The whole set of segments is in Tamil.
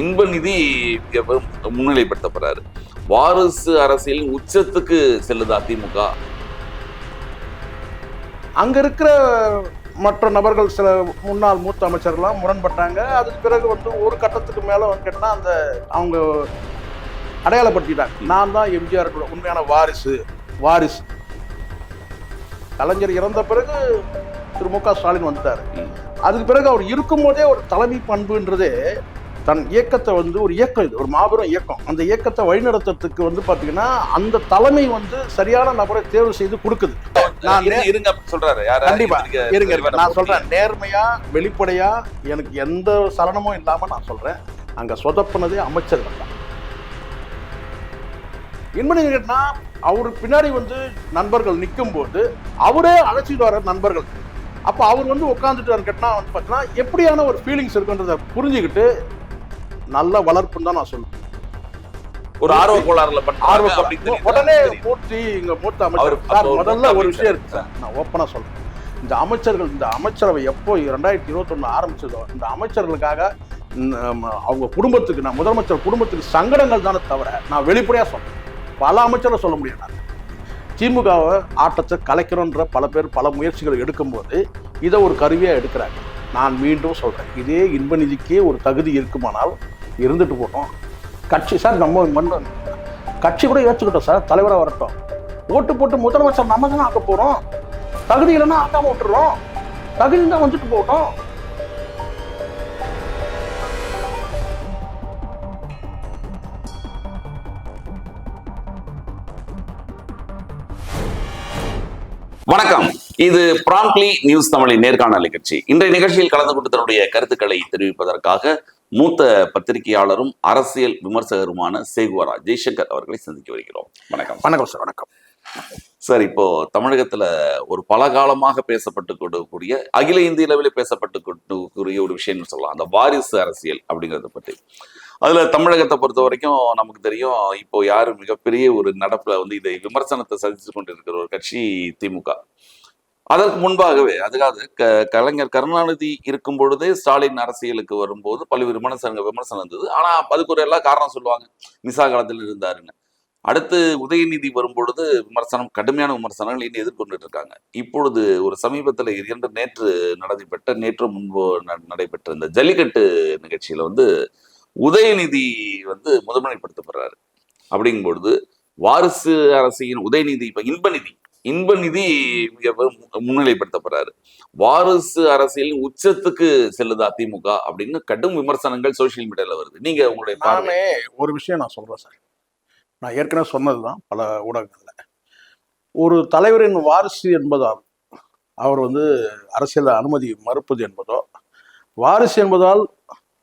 இன்ப நிதி முன்னிலைப்படுத்தப்படுறாரு வாரிசு அரசியலின் உச்சத்துக்கு செல்லுதா திமுக? அங்க இருக்கிற மற்ற நபர்கள் சில முன்னாள் மூத்த அமைச்சர்லாம் முரண்பட்டாங்க. அதுக்கு பிறகு வந்து ஒரு கட்டத்துக்கு மேல வந்து கேட்டா அந்த அவங்க அடையாளப்படுத்திட்டாங்க. நான் தான் எம்ஜிஆர் உண்மையான வாரிசு வாரிசு. கலைஞர் இறந்த பிறகு திரு மு க ஸ்டாலின் வந்துட்டாரு. அதுக்கு பிறகு அவர் இருக்கும்போதே ஒரு தலைமை பண்புன்றதே தன் இயக்கத்தை வந்து ஒரு இயக்கம் இது ஒரு மாபெரும் இயக்கம். அந்த இயக்கத்தை வழிநடத்துறதுக்கு வந்து பாத்தீங்கன்னா அந்த தலைமை வந்து சரியான நபரை தேர்வு செய்து கொடுக்குது. நான் இருங்க, சொல்றாரு. கண்டிப்பா. இருங்க. நான். சொல்றேன். நேர்மையா வெளிப்படையா எனக்கு எந்த சலனமும் இல்லாம நான் சொல்றேன். அங்க சொதப்புனதே அமைச்சர்கள் தான். என்ன கேட்டா அவருக்கு பின்னாடி வந்து நண்பர்கள் நிற்கும் போது அவரே அழைச்சிட்டு வர நண்பர்கள். அப்ப அவர் வந்து உட்காந்துட்டு கேட்டா வந்து பார்த்தீங்கன்னா எப்படியான ஒரு ஃபீலிங்ஸ் இருக்குன்றத புரிஞ்சுக்கிட்டு நல்ல வளர்ப்புன்னு தான் நான் சொல்லுவேன். ஒரு ஆர்வ கோளாறுல ஆர்வம். உடனே. மூர்த்தி இங்க மூத்த அமைச்சர். முதல்ல ஒரு விஷயம். இருக்கு சார். நான் ஓப்பனா சொல்றேன். இந்த அமைச்சர்கள் இந்த அமைச்சரவை எப்போ ரெண்டாயிரத்தி இருபத்தொன்னு ஆரம்பிச்சதோ இந்த அமைச்சர்களுக்காக அவங்க குடும்பத்துக்கு நான் முதலமைச்சர் குடும்பத்துக்கு சங்கடங்கள் தானே தவிர நான் வெளிப்படையா சொல்றேன். பல அமைச்சரை சொல்ல முடியும் நான் திமுகவை ஆட்டத்தை கலைக்கிறோன்ற பல பேர் பல முயற்சிகள் எடுக்கும்போது இதை ஒரு கருவியா எடுக்கிறாங்க. நான் மீண்டும் சொல்றேன். இதே இன்ப நிதிக்கே ஒரு தகுதி இருக்குமானால் இருந்துட்டு போட்டோம் கட்சி சார் நம்ம மண் கட்சி கூட ஏற்றுக்கிட்டோம் சார் தலைவராக வரட்டும். ஓட்டு போட்டு முதலமைச்சர் நம்ம தானே ஆக்க போறோம். தகுதி இல்லைன்னா ஆக்காம விட்டுறோம். தகுதி தான் வந்துட்டு போட்டோம் வணக்கம். இது பிராங்க்லி நியூஸ் தமிழின் நேர்காணல் நிகழ்ச்சி. இன்றைய நிகழ்ச்சியில் கலந்து கொண்டு தன்னுடைய கருத்துக்களை தெரிவிப்பதற்காக மூத்த பத்திரிகையாளரும் அரசியல் விமர்சகருமான சேகுவரா ஜெய்சங்கர் அவர்களை சந்திக்க வருகிறோம். வணக்கம். வணக்கம் சார் வணக்கம். சார் இப்போ தமிழகத்துல ஒரு பல காலமாக பேசப்பட்டு கொடுக்கக்கூடிய அகில இந்திய அளவில் பேசப்பட்டு கொடுக்கக்கூடிய ஒரு விஷயம்னு சொல்லலாம். அந்த வாரிசு அரசியல் அப்படிங்கறத பற்றி அதுல தமிழகத்தை பொறுத்த வரைக்கும் நமக்கு தெரியும் இப்போ யாரு மிகப்பெரிய ஒரு நடப்புல வந்து இதை விமர்சனத்தை சந்தித்து கொண்டிருக்கிற ஒரு கட்சி திமுக அதற்கு முன்பாகவே அதுக்காக க கலைஞர் கருணாநிதி இருக்கும் பொழுதே ஸ்டாலின் அரசியலுக்கு வரும்போது பல்வேறு விமர்சனங்கள் விமர்சனம் இருந்தது. ஆனால் அதுக்கு ஒரு எல்லா காரணம் சொல்லுவாங்க. மிசா காலத்தில் இருந்தாருன்னு. அடுத்து உதயநிதி வரும்பொழுது விமர்சனம் கடுமையான விமர்சனங்கள் இனி எதிர்கொண்டுட்டு இருக்காங்க. இப்பொழுது ஒரு சமீபத்தில் இரண்டு நேற்று நடைபெற்ற நேற்று முன்பு ந- நடைபெற்ற இந்த ஜல்லிக்கட்டு நிகழ்ச்சியில வந்து உதயநிதி வந்து முதன்மைப்படுத்தப்படுறாரு. அப்படிங்கும் பொழுது வாரிசு அரசியின் உதயநிதி இப்போ இன்பநிதி இன்பநிதி மிக முன்னிலைப்படுத்தப்படுறாரு. வாரிசு அரசியலின் உச்சத்துக்கு செல்லுதா திமுக அப்படின்னு கடும் விமர்சனங்கள் சோசியல் மீடியால வருது. நீங்க உங்களுடைய பார்வை நானே ஒரு விஷயம் நான் சொல்றேன் சார். நான் ஏற்கனவே சொன்னதுதான் பல ஊடகங்கள்ல. ஒரு தலைவரின் வாரிசு என்பதால் அவர் வந்து அரசியல் அனுமதி மறுப்பது என்பதோ வாரிசு என்பதால்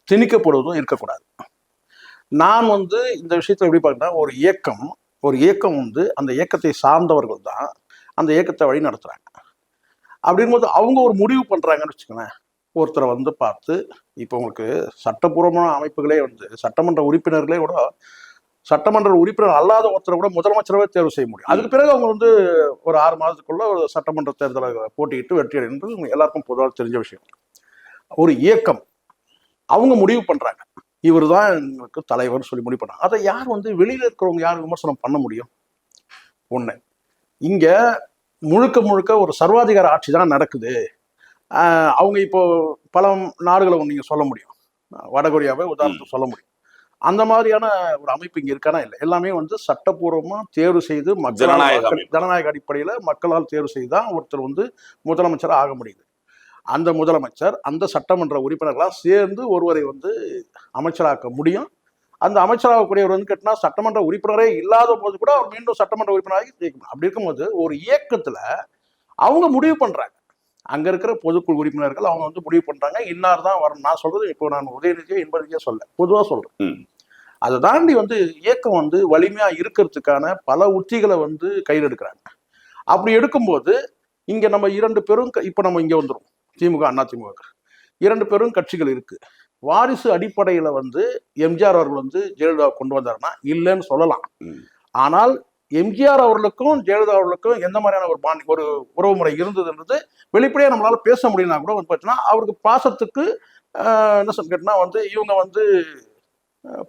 திணிக்கப்படுவதும் இருக்கக்கூடாது. நான் வந்து இந்த விஷயத்தை எப்படி பார்க்கறேன்னா ஒரு இயக்கம் ஒரு இயக்கம் வந்து அந்த இயக்கத்தை சார்ந்தவர்கள் தான் அந்த இயக்கத்தை வழி நடத்துகிறாங்க அப்படிங்கும்போது அவங்க ஒரு முடிவு பண்ணுறாங்கன்னு வச்சுக்கோங்களேன். ஒருத்தரை வந்து பார்த்து இப்போ உங்களுக்கு சட்டப்பூர்வமான அமைப்புகளே வந்து சட்டமன்ற உறுப்பினர்களே கூட சட்டமன்ற உறுப்பினர் அல்லாத ஒருத்தரை கூட முதலமைச்சரவே தேர்வு செய்ய முடியும். அதுக்கு பிறகு அவங்க வந்து ஒரு ஆறு மாதத்துக்குள்ள ஒரு சட்டமன்ற தேர்தலை போட்டியிட்டு வெற்றி அடைன்றது எல்லாருக்கும் பொதுவாக தெரிஞ்ச விஷயம். ஒரு இயக்கம். அவங்க முடிவு பண்ணுறாங்க இவர் தான் எங்களுக்கு தலைவர் சொல்லி முடிவு பண்ணாங்க அதை யார் வந்து வெளியில் இருக்கிறவங்க யார் விமர்சனம் பண்ண முடியும்? ஒன்று இங்கே முழுக்க முழுக்க ஒரு சர்வாதிகார ஆட்சி தான் நடக்குது. அவங்க இப்போ பல நாடுகளை நீங்க சொல்ல முடியும். வடகொரியாவை உதாரணத்துக்கு சொல்ல முடியும். அந்த மாதிரியான ஒரு அமைப்பு இங்க இருக்கானா இல்லை. எல்லாமே வந்து சட்டப்பூர்வமா தேர்வு செய்து ஜனநாயக. ஜனநாயக அடிப்படையில மக்களால் தேர்வு செய்து தான் ஒருத்தர் வந்து முதலமைச்சர் ஆக முடியுது. அந்த முதலமைச்சர் அந்த சட்டமன்ற உறுப்பினர்களாக சேர்ந்து ஒருவரை வந்து அமைச்சராக்க முடியும். அந்த அமைச்சராகக்கூடியவர் வந்து கேட்டினா சட்டமன்ற உறுப்பினரே இல்லாத போது கூட அவர் மீண்டும் சட்டமன்ற உறுப்பினராகி ஜெயிக்கணும் அப்படி இருக்கும்போது ஒரு இயக்கத்துல அவங்க முடிவு பண்றாங்க. அங்க இருக்கிற பொதுக்குழு உறுப்பினர்கள் அவங்க வந்து முடிவு பண்றாங்க. இன்னார் தான் வரணும். நான் சொல்றது இப்போ நான் உதயநிதியோ இன்பநிதியோ சொல்ல பொதுவா சொல்றேன். ம். அதை தாண்டி வந்து இயக்கம் வந்து வலிமையா இருக்கிறதுக்கான பல உத்திகளை வந்து கையில் எடுக்கிறாங்க. அப்படி எடுக்கும்போது இங்க நம்ம இரண்டு பெரும் இப்ப நம்ம இங்க வந்துரும் திமுக அண்ணா திமுக. இரண்டு பெரும் கட்சிகள் இருக்கு. வாரிசு அடிப்படையில வந்து எம்ஜிஆர் அவர்கள் வந்து ஜெயலலிதா கொண்டு வந்தாருன்னா இல்லைன்னு சொல்லலாம். ஆனால் எம்ஜிஆர் அவர்களுக்கும் ஜெயலலிதா அவர்களுக்கும் எந்த மாதிரியான ஒரு பாண்டி ஒரு உறவுமுறை இருந்ததுன்றது வெளிப்படையா நம்மளால பேச முடியும்னா கூட வந்து பார்த்தீங்கன்னா அவருக்கு பாசத்துக்கு என்ன சொல்ல கேட்டினா வந்து இவங்க வந்து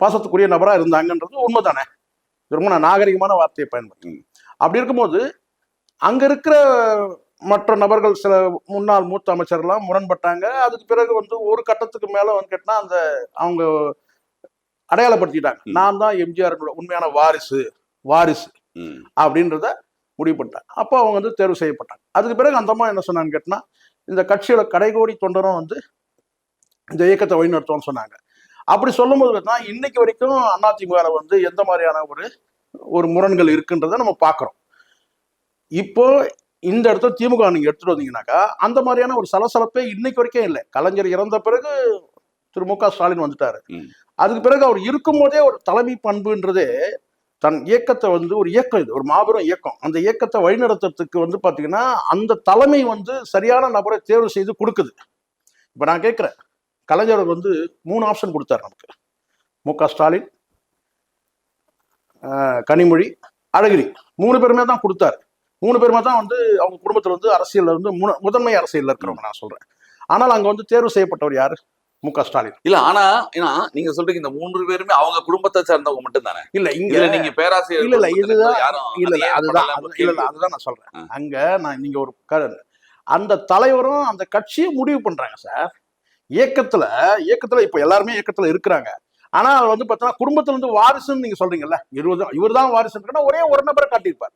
பாசத்துக்குரிய நபரா இருந்தாங்கன்றது உண்மைதானே? இது ரொம்ப நான் நாகரிகமான வார்த்தையை பயன்படுத்தி அப்படி இருக்கும்போது அங்க இருக்கிற மற்ற நபர்கள் சில முன்னாள் மூத்த அமைச்சர்லாம் முரண்பட்டாங்க. அதுக்கு பிறகு வந்து ஒரு கட்டத்துக்கு மேல வந்து கேட்டா அந்த அவங்க அடையாளப்படுத்திட்டாங்க. நான் தான் எம்ஜிஆர் உண்மையான வாரிசு வாரிசு. அப்படின்றத முடிவு பண்ணிட்டாங்க. அப்போ அவங்க வந்து தேர்வு செய்யப்பட்டாங்க. அதுக்கு பிறகு அந்த அம்மா என்ன சொன்னான்னு கேட்டினா இந்த கட்சியோட கடைகோடி தொண்டரும் வந்து இந்த இயக்கத்தை வழிநடத்துவோம்னு சொன்னாங்க. அப்படி சொல்லும்போது பார்த்தா இன்னைக்கு வரைக்கும் அதிமுக வந்து எந்த மாதிரியான ஒரு ஒரு முரண்கள் இருக்குன்றதை நம்ம பார்க்குறோம் இப்போ இந்த இடத்துல திமுக நீங்க எடுத்துட்டு வந்தீங்கன்னாக்கா அந்த மாதிரியான ஒரு சலசலப்பே இன்னைக்கு வரைக்கும் இல்லை. கலைஞர் இறந்த பிறகு திரு மு க ஸ்டாலின் வந்துட்டாரு. அதுக்கு பிறகு அவர் இருக்கும்போதே ஒரு தலைமை பண்புன்றதே தன் இயக்கத்தை வந்து ஒரு இயக்கம் இது ஒரு மாபெரும் இயக்கம். அந்த இயக்கத்தை வழிநடத்துறதுக்கு வந்து பாத்தீங்கன்னா அந்த தலைமை வந்து சரியான நபரை தேர்வு செய்து கொடுக்குது. இப்ப நான் கேட்கிறேன் கலைஞர் வந்து மூணு ஆப்ஷன் கொடுத்தாரு நமக்கு. மு க ஸ்டாலின் கனிமொழி அழகிரி. மூணு பேருமே தான் கொடுத்தாரு. மூணு பேருமே தான் வந்து அவங்க குடும்பத்துல வந்து அரசியல்ல வந்து முதன்மை அரசியல்ல இருக்கிறவங்க நான் சொல்றேன். ஆனால் அங்க வந்து தேர்வு செய்யப்பட்டவர் யாரு? மு க ஸ்டாலின். இல்ல ஆனா ஏன்னா நீங்க சொல்றீங்க இந்த மூன்று பேருமே அவங்க குடும்பத்தை சேர்ந்தவங்க மட்டும் தானே இல்ல இங்க நீங்க பேராசிரியர் இல்ல, இல்ல, இதுதான் இல்ல இல்ல அதுதான் இல்ல இல்ல அதுதான் நான் சொல்றேன். அங்க நான் நீங்க ஒரு அந்த தலைவரும் அந்த கட்சியும் முடிவு பண்றாங்க சார். இயக்கத்துல இயக்கத்துல இப்ப எல்லாருமே இயக்கத்துல இருக்கிறாங்க. ஆனா அவர் வந்து பார்த்தீங்கன்னா குடும்பத்துல இருந்து வாரிசுன்னு நீங்க சொல்றீங்கல்ல இருபது இவர் தான் வாரிசுன்னு ஒரே ஒரு நபரை காட்டியிருப்பார்.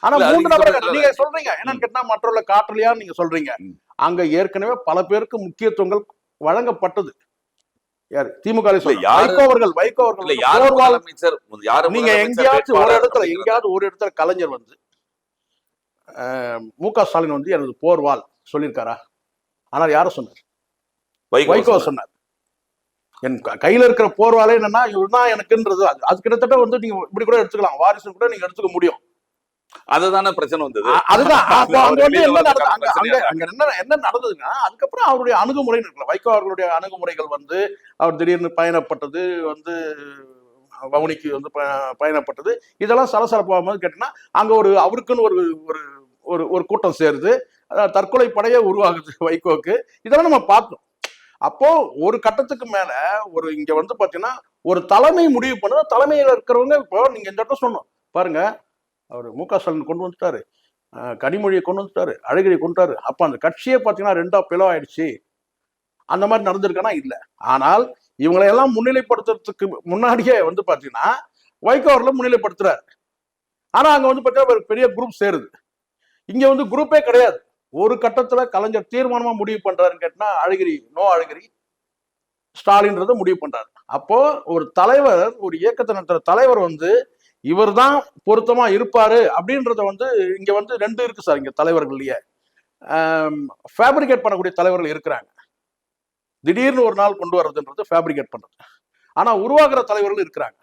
ஆனா மூன்று நீங்க நபரை சொல்றது காட்டி- நீங்க சொல்றீங்க. என்னன்னு கேட்டா மற்றவர்களை காட்டலையான்னு நீங்க சொல்றீங்க. அங்க ஏற்கனவே பல பேருக்கு முக்கியத்துவங்கள் வழங்கப்பட்டது. யார்? திமுக வைகோ அவர்கள் வைகோ அவர்கள் யாரு போர்வால் முதலமைச்சர் யாரு நீங்க எங்கேயாச்சும் ஒரு இடத்துல? எங்கேயாவது ஒரு இடத்துல கலைஞர் வந்து மு க ஸ்டாலின் வந்து எனது போர்வால் சொல்லியிருக்காரா? ஆனால் யார சொன்னார்? வைகோ சொன்னார். என் கையில இருக்கிற போர்வாலே என்னன்னா இவர்தான் எனக்குன்றது. அது அது கிட்டத்தட்ட வந்து நீங்க இப்படி கூட எடுத்துக்கலாம். வாரிசு கூட நீங்க எடுத்துக்க முடியும். அதுதானே பிரச்சனை வந்தது. அதுதான். அங்க என்ன என்ன நடந்ததுன்னா அதுக்கப்புறம் அவருடைய அணுகுமுறை இருக்குல்ல வைகோ அவர்களுடைய அணுகுமுறைகள் வந்து அவர் திடீர்னு பயணப்பட்டது வந்து வவுனிக்கு வந்து பயணப்பட்டது இதெல்லாம் சலசலப்பாகும்போது கேட்டீங்கன்னா அங்க ஒரு அவருக்குன்னு ஒரு ஒரு ஒரு கூட்டம் சேருது. தற்கொலை படையே உருவாகுது வைகோக்கு இதெல்லாம் நம்ம பார்த்தோம். அப்போ ஒரு கட்டத்துக்கு மேல ஒரு இங்க வந்து பாத்தீங்கன்னா ஒரு தலைமை முடிவு பண்ணுது தலைமையில இருக்கிறவங்க இப்போ நீங்க இந்த இடத்துல சொன்னோம். பாருங்க அவர் மு க. ஸ்டாலின் கொண்டு வந்துட்டாரு. கனிமொழியை கொண்டு வந்துட்டாரு அழகிரியை கொண்டாரு அப்போ அந்த கட்சியே பார்த்தீங்கன்னா ரெண்டா பிளவாயிடுச்சு. அந்த மாதிரி நடந்திருக்கானா இல்லை. ஆனால் இவங்களை எல்லாம் முன்னிலைப்படுத்துறதுக்கு முன்னாடியே வந்து பார்த்தீங்கன்னா வைகோ அவர்களை முன்னிலைப்படுத்துறாரு. ஆனால் அங்கே வந்து பார்த்தீங்கன்னா ஒரு பெரிய குரூப் சேருது. இங்கே வந்து குரூப்பே கிடையாது. ஒரு கட்டத்தில் கலைஞர் தீர்மானமாக முடிவு பண்ணுறாருன்னு கேட்டால் அழகிரி நோ அழகிரி ஸ்டாலின்றத முடிவு பண்ணுறாரு அப்போ ஒரு தலைவர் ஒரு இயக்கத்தை நடத்துகிற தலைவர் வந்து இவர் தான் பொருத்தமா இருப்பாரு அப்படின்றத வந்து இங்க வந்து ரெண்டு இருக்கு சார் இங்க தலைவர்கள்லயே. ஃபேப்ரிகேட் பண்ணக்கூடிய தலைவர்கள் இருக்கிறாங்க. திடீர்னு ஒரு நாள் கொண்டு வர்றதுன்றது ஃபேப்ரிகேட் பண்றது. ஆனா உருவாக்குற தலைவர்கள் இருக்கிறாங்க.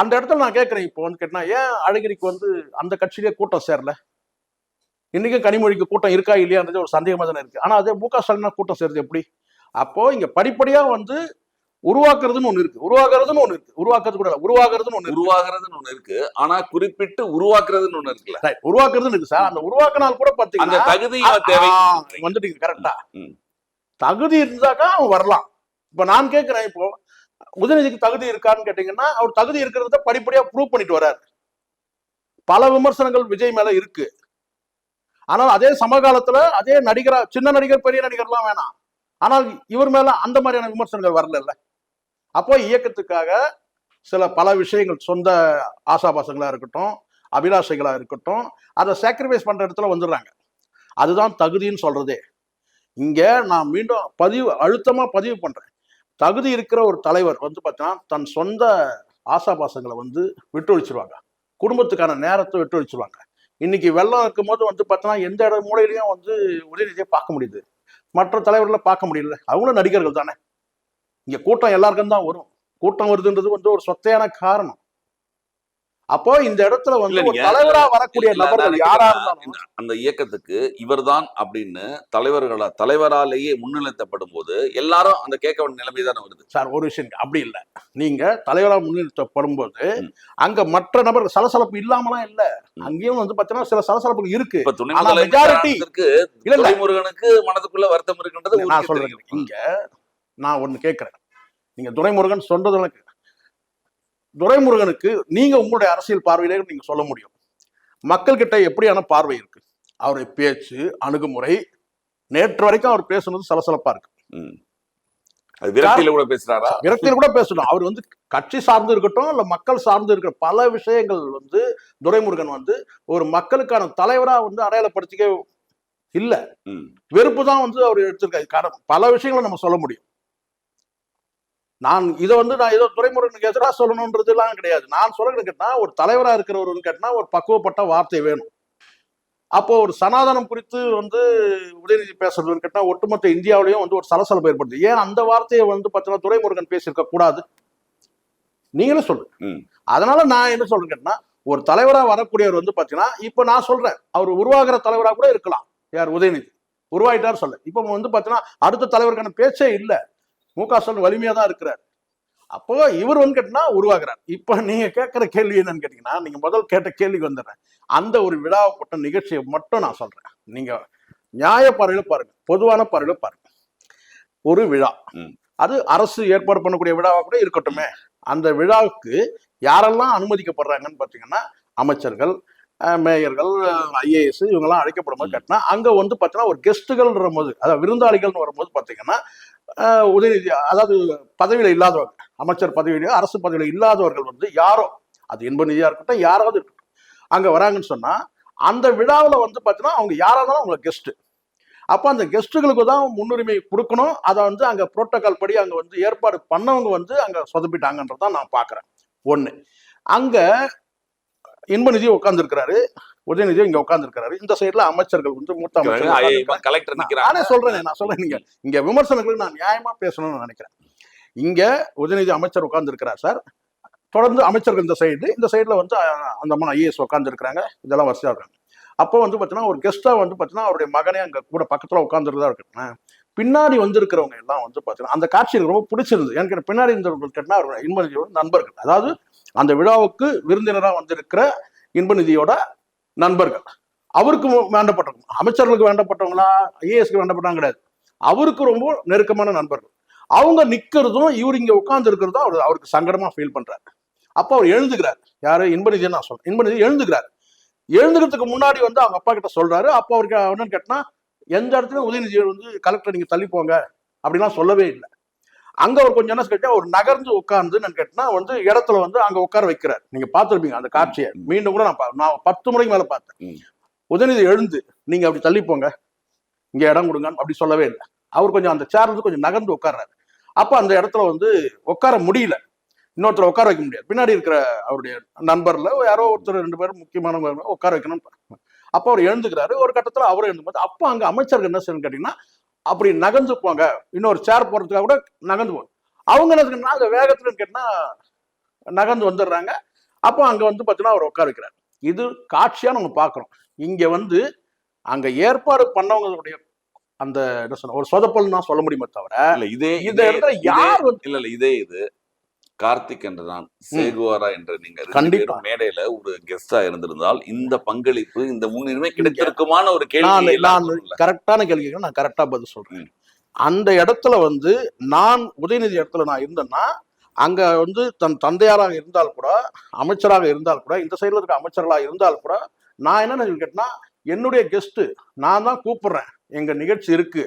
அந்த இடத்துல நான் கேட்கறேன் இப்போ வந்து கேட்டா ஏன் அழகிரிக்கு வந்து அந்த கட்சியிலே கூட்டம் சேரல? இன்னைக்கும் கனிமொழிக்கு கூட்டம் இருக்கா இல்லையான்றது ஒரு சந்தேகமாக தானே இருக்கு. ஆனா அதே மு க ஸ்டாலினா கூட்டம் சேருது எப்படி? அப்போ இங்க படிப்படியா வந்து உருவாக்குறதுன்னு ஒண்ணு இருக்கு. உருவாக்குறதுன்னு ஒண்ணு இருக்கு. உருவாக்குறது கூட உருவாக்குறதுன்னு ஒண்ணு இருக்கு. உருவாக்குறதுன்னு ஒண்ணு இருக்கு. ஆனா குறிப்பிட்டு உருவாக்குறதுன்னு ஒண்ணு இருக்குல்ல? உருவாக்குறதுன்னு இருக்கு சார். அந்த உருவாக்கினால் கூட அந்த பாத்தீங்கன்னா தகுதியும் தேவை ஆ, வந்துட்டீங்க. கரெக்டா. தகுதி இருந்தாக்கா அவன் வரலாம். இப்ப நான் கேட்கிறேன் இப்போ உதயநிதிக்கு தகுதி இருக்கான்னு கேட்டீங்கன்னா அவர் தகுதி இருக்கிறத படிப்படியா ப்ரூவ் பண்ணிட்டு வர்றாரு. பல விமர்சனங்கள் விஜய் மேல இருக்கு. ஆனால் அதே சமகாலத்துல அதே நடிகரா சின்ன நடிகர் பெரிய நடிகர்லாம் வேணாம். ஆனால் இவர் மேல அந்த மாதிரியான விமர்சனங்கள் வரல அப்போ இயக்கத்துக்காக சில பல விஷயங்கள் சொந்த ஆசாபாசங்களாக இருக்கட்டும் அபிலாஷைகளாக இருக்கட்டும் அதை சாக்ரிஃபைஸ் பண்ணுற இடத்துல வந்துடுறாங்க. அதுதான் தகுதின்னு சொல்கிறதே இங்கே நான் மீண்டும் பதிவு அழுத்தமாக பதிவு பண்ணுறேன் தகுதி இருக்கிற ஒரு தலைவர் வந்து பார்த்தீங்கன்னா தன் சொந்த ஆசாபாசங்களை வந்து விட்டொழிச்சிருவாங்க. குடும்பத்துக்கான நேரத்தை விட்டொழிச்சிருவாங்க. இன்னைக்கு வெள்ளம் இருக்கும்போது வந்து பார்த்தோன்னா எந்த இட மூலையிலையும் வந்து உதயநிதியை பார்க்க முடியுது. மற்ற தலைவர்களை பார்க்க முடியல. அவங்களும் நடிகர்கள் தானே. இங்க கூட்டம் எல்லாருக்கும் தான் வரும் கூட்டம் வருதுன்றது வந்து ஒரு சொத்தையான காரணம் அப்போ இந்த இடத்துல வந்து தலைவரா வரக்கூடிய நபர்கள் யாரா இருந்தாலும் அந்த இயக்கத்துக்கு இவர்தான் அப்படின்னு தலைவர்களா தலைவராலேயே முன்னிலைத்தப்படும் போது எல்லாரும் அந்த கேட்க வேண்டிய நிலைமை தானே வருது சார் ஒரு விஷயம். அப்படி இல்லை நீங்க தலைவரா முன்னிறுத்தப்படும் போது. அங்க மற்ற நபர்கள் சலசலப்பு இல்லாமலாம் இல்ல. அங்கேயும் வந்து பாத்தீங்கன்னா சில சலசலப்புகள் இருக்கு. துரைமுருகனுக்கு மனதுக்குள்ள வருத்தம் இருக்கின்றது நான் சொல்றேன். இங்க நான் ஒண்ணு கேட்கிறேன் நீங்க துரைமுருகன் சொல்றது எனக்கு துரைமுருகனுக்கு நீங்க உங்களுடைய அரசியல் பார்வையிலே நீங்க சொல்ல முடியும். மக்கள்கிட்ட எப்படியான பார்வை இருக்கு? அவருடைய பேச்சு அணுகுமுறை நேற்று வரைக்கும் அவர் பேசுனது சலசலப்பா இருக்கு. விரக்தியில கூட பேசுறாரா? விரக்தியில் கூட பேசணும். அவர் வந்து கட்சி சார்ந்து இருக்கட்டும் இல்ல மக்கள் சார்ந்து இருக்கிற பல விஷயங்கள் வந்து துரைமுருகன் வந்து ஒரு மக்களுக்கான தலைவரா வந்து அடையாளப்படுத்திக்க இல்ல. வெறுப்பு தான் வந்து அவர் எடுத்திருக்காரு. பல விஷயங்களை நம்ம சொல்ல முடியும். நான் இதை வந்து நான் ஏதோ துறைமுருகனுக்கு எதிராக சொல்லணுன்றதுலாம் கிடையாது. நான் சொல்றேன்னு கேட்டா ஒரு தலைவரா இருக்கிறவருன்னு கேட்டா ஒரு பக்குவப்பட்ட வார்த்தை வேணும். அப்போ ஒரு சனாதனம் குறித்து வந்து உதயநிதி பேசுறதுன்னு கேட்டா ஒட்டுமொத்த இந்தியாவிலையும் வந்து ஒரு சலசலப்பு ஏற்படுது. ஏன் அந்த வார்த்தையை வந்து பார்த்தீங்கன்னா துரைமுருகன் பேசியிருக்க கூடாது? நீங்களே சொல்லுங்க. அதனால நான் என்ன சொல்றேன் கேட்டா ஒரு தலைவரா வரக்கூடியவர் வந்து பாத்தீங்கன்னா இப்ப நான் சொல்றேன். அவர் உருவாகிற தலைவரா கூட இருக்கலாம். யார்? உதயநிதி. உருவாயிட்டார் சொல்ல. இப்ப வந்து பாத்தீங்கன்னா அடுத்த தலைவருக்கான பேச்சே இல்ல. மு க ஸ்டாலின் வலிமையா தான் இருக்கிறார். அப்போ இவர் வந்து கேட்டீங்கன்னா உருவாகிறார் இப்ப நீங்க கேட்கிற கேள்வி என்னன்னு கேட்டீங்கன்னா நீங்க முதல் கேட்ட கேள்விக்கு வந்துடுறேன். அந்த ஒரு விழாப்பட்ட நிகழ்ச்சியை மட்டும் நான் சொல்றேன். நீங்க நியாய பார்வையில பாருங்க. பொதுவான பார்வையில பாருங்க. ஒரு விழா. அது அரசு ஏற்பாடு பண்ணக்கூடிய விழாவா கூட இருக்கட்டுமே. அந்த விழாவுக்கு யாரெல்லாம் அனுமதிக்கப்படுறாங்கன்னு பார்த்தீங்கன்னா அமைச்சர்கள் மேயர்கள் ஐஏஎஸ் இவங்கெல்லாம் அழைக்கப்படும் போது. கேட்டினா அங்கே வந்து பார்த்தீங்கன்னா ஒரு கெஸ்ட்டுகள்ன்ற போது அதாவது விருந்தாளிகள்னு வரும்போது பார்த்தீங்கன்னா உதயநிதி அதாவது பதவியில் இல்லாதவங்க அமைச்சர் பதவியிலோ அரசு பதவியில் இல்லாதவர்கள் வந்து யாரோ அது இன்ப நிதியாக இருக்கட்டும் யாராவது இருக்கட்டும் அங்கே வராங்கன்னு சொன்னால் அந்த விழாவில் வந்து பார்த்தீங்கன்னா அவங்க யாராக இருந்தாலும் அவங்க கெஸ்ட்டு அப்போ அந்த கெஸ்ட்டுகளுக்கு தான் முன்னுரிமை கொடுக்கணும். அதை வந்து அங்கே புரோட்டோகால் படி அங்கே வந்து ஏற்பாடு பண்ணவங்க வந்து அங்கே சொதப்பிட்டாங்கன்றதான் நான் பார்க்குறேன் ஒன்று அங்கே இன்பநிதி உட்காந்துருக்கிறாரு உதயநிதி இங்கே உட்காந்துருக்கிறாரு இந்த சைடில் அமைச்சர்கள் வந்து மூத்த அமைச்சர்கள். கலெக்டர் நானே சொல்றேன் நான் சொல்றேன் நீங்க. இங்க விமர்சனங்களுக்கு நான் நியாயமா பேசணும்னு நினைக்கிறேன். இங்க உதயநிதி அமைச்சர் உட்கார்ந்து இருக்கிறார் சார். தொடர்ந்து அமைச்சர்கள் இந்த சைடு இந்த சைடுல வந்து அந்த அம்மா ஐஏஎஸ் உட்கார்ந்து இருக்கிறாங்க இதெல்லாம் வரிசையா இருக்காங்க அப்போ வந்து பார்த்தீங்கன்னா ஒரு கெஸ்டா வந்து பார்த்தீங்கன்னா அவருடைய மகனே அங்க கூட பக்கத்துல உட்காந்துருந்தா இருக்கு பின்னாடி வந்திருக்கிறவங்க எல்லாம் வந்து பார்த்தீங்கன்னா அந்த காட்சி எனக்கு ரொம்ப பிடிச்சிருந்தது. எனக்கு பின்னாடி இருந்தவர்கள் கேட்டால் அவர் இன்பநிதியோட நண்பர்கள். அதாவது அந்த விழாவுக்கு விருந்தினராக வந்திருக்கிற இன்பநிதியோட நண்பர்கள். அவருக்கு வேண்டப்பட்டவங்க. அமைச்சர்களுக்கு வேண்டப்பட்டவங்களா ஐஏஎஸ்க்கு வேண்டப்பட்டாங்க கிடையாது. அவருக்கு ரொம்ப நெருக்கமான நண்பர்கள். அவங்க நிற்கிறதும் இவர் இங்க உட்கார்ந்து இருக்கிறதும் அவர் அவருக்கு சங்கடமா ஃபீல் பண்றாரு. அப்போ அவர் எழுந்துக்கிறார். யாரு? இன்பநிதி நான் சொல்றேன். இன்பநிதி எழுந்துக்கிறார். எழுந்துக்கிறதுக்கு முன்னாடி வந்து அவங்க அப்பா கிட்ட சொல்றாரு. அப்போ அவருக்கு என்னன்னு கேட்டால் எந்த இடத்துலயும் உதயநிதி வந்து கலெக்டர் நீங்க தள்ளி போங்க அப்படிலாம் சொல்லவே இல்லை. அங்க அவர் கொஞ்சம் என்ன கேட்டா அவர் நகர்ந்து உட்கார்ந்து நான் கேட்டா வந்து இடத்துல வந்து அங்க உட்கார வைக்கிறார். நீங்க பார்த்திருப்பீங்க அந்த காட்சியை. மீண்டும் கூட நான் நான் பத்து முறைக்கு மேல பார்த்தேன். உதயநிதி எழுந்து நீங்க அப்படி தள்ளி போங்க. இங்க இடம் கொடுங்க அப்படி சொல்லவே இல்லை. அவர் கொஞ்சம் அந்த சேர்ல இருந்து கொஞ்சம் நகர்ந்து உட்கார்றாரு. அப்ப அந்த இடத்துல வந்து உட்கார முடியல. இன்னொருத்தர் உட்கார வைக்க முடியாது. பின்னாடி இருக்கிற அவருடைய நண்பர்ல யாரோ ஒருத்தர் ரெண்டு பேரும் முக்கியமானவங்க உட்கார வைக்கணும் அப்போ அவர் எழுந்துக்கிறாரு. ஒரு கட்டத்துல அவரும் எழுந்தும்போது அப்போ அங்க அமைச்சர்கள் என்ன செய்யணும்னு கேட்டீங்கன்னா அப்படி நகர்ந்து போங்க இன்னொரு சேர் போறதுக்காக கூட நகர்ந்து போங்க அவங்க என்ன அந்த வேகத்துல கேட்டா நகர்ந்து வந்துடுறாங்க. அப்போ அங்க வந்து பார்த்தீங்கன்னா அவர் உட்கார வைக்கிறார். இது காட்சியா நம்ம பார்க்கிறோம் இங்க வந்து அங்க ஏற்பாடு பண்ணவங்களுடைய அந்த என்ன சொல்ல ஒரு சொதப்பல் தான் சொல்ல முடியுமே தவிர இல்ல இதே இந்த இதே- இடத்துல யார் வந்து இல்ல இல்ல இதே இது. கார்த்திக் என்று நான் சேகுவாரா என்ற நீங்க மேடையில ஒரு கெஸ்டா இருந்திருந்தால் இந்த பங்களிப்பு இந்த முன்னுரிமை கிடைத்திருக்குமான ஒரு கேள்வி நான். கரெக்டான கேள்வி கேட்கிறேன், நான் கரெக்டா பதில் சொல்றேன். அந்த இடத்துல வந்து நான் உதயநிதி இடத்துல நான் இருந்தேன்னா அங்க வந்து தன் தந்தையாராக இருந்தால் கூட அமைச்சராக இருந்தால் கூட இந்த சைடுல இருக்க அமைச்சர்களாக இருந்தால் கூட நான் என்ன கேட்டேன்னா என்னுடைய கெஸ்ட் நான் தான் கூப்பிடுறேன். எங்க நிகழ்ச்சி இருக்கு.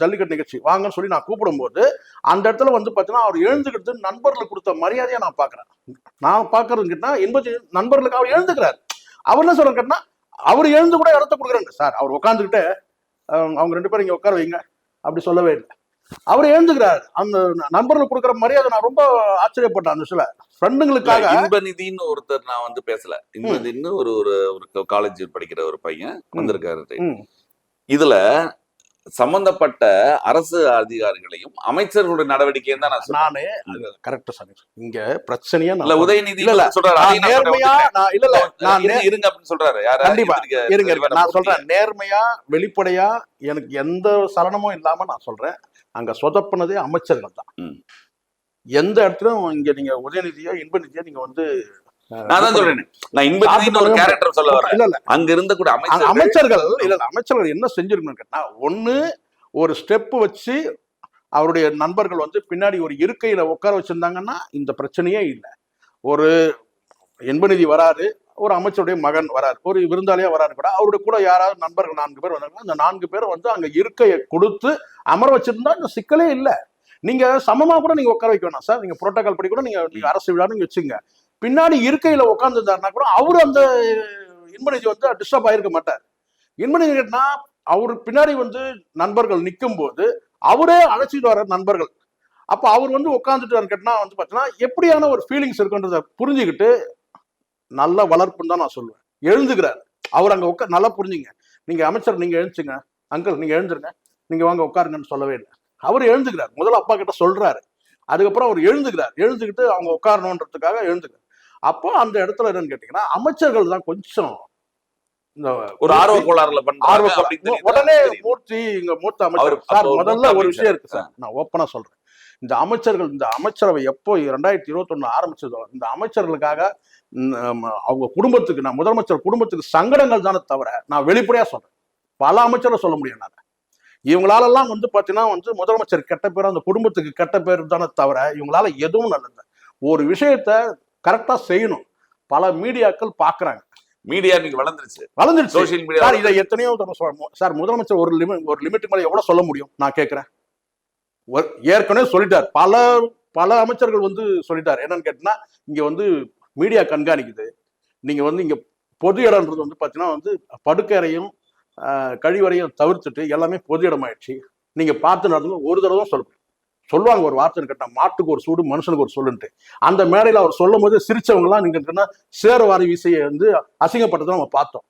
ஜல்லிக்கட்டு நிகழ்ச்சி. வாங்கன்னு சொல்லி நான் கூப்பிடும்போது அந்த இடத்துல வந்து பார்த்தீங்கன்னா அவர் எழுந்துக்கிட்டு நண்பர்களுக்கு கொடுத்த மரியாதையை நான் பார்க்குறேன் நான் பார்க்கறது கேட்டா எண்பத்தி நண்பர்களுக்கு அவர் எழுந்துக்கிறார். அவர் என்ன சொல்றாரு கேட்டா அவர் எழுந்து கூட இடத்த கொடுக்குறாங்க. சார் அவர் உட்காந்துக்கிட்டு அவங்க ரெண்டு பேரும் இங்க உட்கார வைங்க. அப்படி சொல்லவே இல்லை. அவர் எழுந்துக்கிறார். அந்த நண்பர்களுக்கு கொடுக்குற மரியாதை நான் ரொம்ப ஆச்சரியப்பட்டேன் அந்த இல்ல, ஃப்ரெண்டுங்களுக்காக இன்பநிதின்னு ஒருத்தர் நான் வந்து பேசல. இன்பநிதின்னு ஒரு ஒரு காலேஜ் படிக்கிற ஒரு பையன் வந்திருக்காரு. இதுல சம்பந்தப்பட்ட அரசு அதிகாரிகளையும் அமைச்சர்களுடைய நடவடிக்கையும் தான் நான் நானு கரெக்ட் சார் இங்க பிரச்சனையா இல்ல உதயநிதி இல்ல. சொல்றாரு. நேர்மையா நான் இல்ல இல்ல நான் இருங்க, அப்படின்னு சொல்றாரு யாரு கண்டிப்பா. இருங்க. நான். சொல்றேன் நேர்மையா வெளிப்படையா எனக்கு எந்த சலனமும் இல்லாம நான் சொல்றேன் அங்க சொதப்பினதே அமைச்சர்கள் தான். எந்த இடத்துலயும் இங்க நீங்க உதயநிதியோ இன்பநிதியோ நீங்க வந்து நான் தான் சொல்றேன். நான் இன்பநிதின்னு ஒரு சாப்பிட்டு கேரக்டர் சொல்ல வரேன். இல்ல இல்ல. அங்க இருந்த கூட அமைச்சர்கள் இல்ல அமைச்சர்கள் என்ன செஞ்சிருக்கணும்னு கேட்டா ஒண்ணு ஒரு ஸ்டெப் வச்சு அவருடைய நண்பர்கள் வந்து பின்னாடி ஒரு இருக்கையில உட்கார வச்சிருந்தாங்கன்னா இந்த பிரச்சனையே இல்லை. ஒரு என்பநிதி வராரு ஒரு அமைச்சருடைய மகன் வராரு ஒரு விருந்தாளியா வராரு கூட அவருடைய கூட யாராவது நண்பர்கள் நான்கு பேர் வந்தாங்க அந்த நான்கு பேர் வந்து அங்க இருக்கையை கொடுத்து அமர வச்சிருந்தா இந்த சிக்கலே இல்லை. நீங்க சமமா கூட நீங்க உட்கார வைக்க வேணாம் சார். நீங்க புரோட்டோகால் படி கூட நீங்க அரசு விழான்னு வச்சுங்க பின்னாடி இருக்கையில உட்காந்துருந்தாருன்னா கூட அவரு அந்த இன்பநிதி வந்து டிஸ்டர்ப் ஆயிருக்க மாட்டார். இன்பநிதி கேட்டா அவரு பின்னாடி வந்து நண்பர்கள் நிற்கும் போது அவரே அழைச்சிட்டு வர்றார் நண்பர்கள். அப்ப அவர் வந்து உட்காந்துட்டு கேட்டா வந்து பார்த்தீங்கன்னா எப்படியான ஒரு ஃபீலிங்ஸ் இருக்குன்றத புரிஞ்சுக்கிட்டு நல்ல வளர்ப்புன்னு தான் நான் சொல்லுவேன். எழுந்துக்கிறார். அவர் அங்க உட்கா நல்லா புரிஞ்சுங்க. நீங்க அமைச்சர் நீங்க எழுந்துச்சுங்க. அங்கிள் நீங்க எழுந்துருங்க. நீங்க வாங்க உட்காருங்கன்னு சொல்லவே இல்லை. அவர் எழுந்துக்கிறார். முதல்ல அப்பா கிட்ட சொல்றாரு. அதுக்கப்புறம் அவர் எழுந்துக்கிறார். எழுந்துக்கிட்டு அவங்க உட்காரணுன்றதுக்காக எழுந்துக்கிறார். அப்போ அந்த இடத்துல என்னன்னு கேட்டீங்கன்னா அமைச்சர்கள் தான் கொஞ்சம் இந்த ஒரு ஆர்வ கோளாறுல ஆர்வ. உடனே. மூர்த்தி இங்க அவரு- அமைச்சர். சார் முதல்ல ஒரு விஷயம். இருக்கு சார். நான் ஓப்பனா சொல்றேன். இந்த அமைச்சர்கள் இந்த அமைச்சரவை எப்போ ரெண்டாயிரத்தி இருபத்தி ஆரம்பிச்சதோ இந்த அமைச்சர்களுக்காக அவங்க குடும்பத்துக்கு நான் முதலமைச்சர் குடும்பத்துக்கு சங்கடங்கள் தானே தவிர நான் வெளிப்படையா சொல்றேன். பல அமைச்சரை சொல்ல முடியும் நான். இவங்களாலெல்லாம் வந்து பாத்தீங்கன்னா வந்து முதலமைச்சர் கெட்ட பேர் அந்த குடும்பத்துக்கு கெட்ட பேர் தானே தவிர இவங்களால எதுவும் நல்லது ஒரு விஷயத்த கரெக்டா செய்யணும். பல மீடியாக்கள் பாக்குறாங்க. மீடியா இன்னைக்கு வளர்ந்துருச்சு. வளர்ந்துருச்சு. சோசியல் மீடியா சார் இதை எத்தனையோ சார் முதலமைச்சர் ஒரு லிமிட் ஒரு லிமிட் மேல எவ்வளவு சொல்ல முடியும்? நான் கேட்கிறேன் ஏற்கனவே சொல்லிட்டார். பல பல அமைச்சர்கள் வந்து சொல்லிட்டார். என்னன்னு கேட்டீங்கன்னா இங்க வந்து மீடியா கண்காணிக்குது. நீங்க வந்து இங்க பொது இடம்ன்றது வந்து பாத்தீங்கன்னா வந்து படுக்கறையும் கழிவறையும் தவிர்த்துட்டு எல்லாமே பொது இடமாயிடுச்சு. நீங்க பார்த்து நடந்து ஒரு தடவை தான் சொல்லணும் சொல்லுவாங்க ஒரு வார்த்தை கேட்டா மாட்டுக்கு ஒரு சூடு மனுஷனுக்கு ஒரு சொல்லுன்ட்டு. அந்த மேடையில அவர் சொல்லும் போது சிரிச்சவங்கலாம் நீங்க கேட்டா சேரவாரி விசையை வந்து அசிங்கப்பட்டதை நம்ம பார்த்தோம்.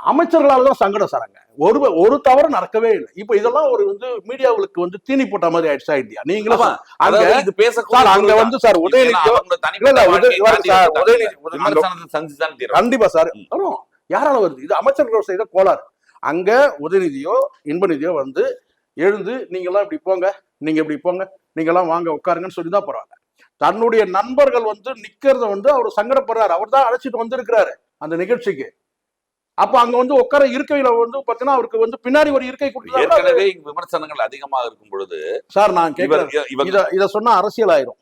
அமைச்சர்களால தான் சங்கடம் சாராங்க ஒரு ஒரு தவறு நடக்கவே இல்லை. இப்போ இதெல்லாம் ஒரு வந்து மீடியாவுக்கு வந்து தீனி போட்ட மாதிரி ஆயிடுச்சா இல்லையா? நீங்களும். அங்க இது சார் அங்க வந்து சார். உதயநிதி சார். கண்டிப்பா சார். யாரால வருது? இது அமைச்சர்கள் செய்த கோளாறு. அங்க உதயநிதியோ இன்பநிதியோ வந்து எழுந்து நீங்க எல்லாம் இப்படி போங்க. நீங்க இப்படி போங்க நீங்க எல்லாம் வாங்க உட்காருங்கன்னு சொல்லி தான் பரவாயில்ல தன்னுடைய நண்பர்கள் வந்து நிக்கிறத வந்து அவர் சங்கடப்படுறாரு. அவர் தான் அழைச்சிட்டு வந்திருக்கிறாரு அந்த நிகழ்ச்சிக்கு. அப்ப அங்க வந்து உட்கார இருக்கையில வந்து பாத்தீங்கன்னா அவருக்கு வந்து பின்னாடி ஒரு இருக்கை ஏற்கனவே விமர்சனங்கள் அதிகமாக இருக்கும் பொழுது சார் நான் கேட்கிறேன் இத இத சொன்னா அரசியல் ஆயிரும்.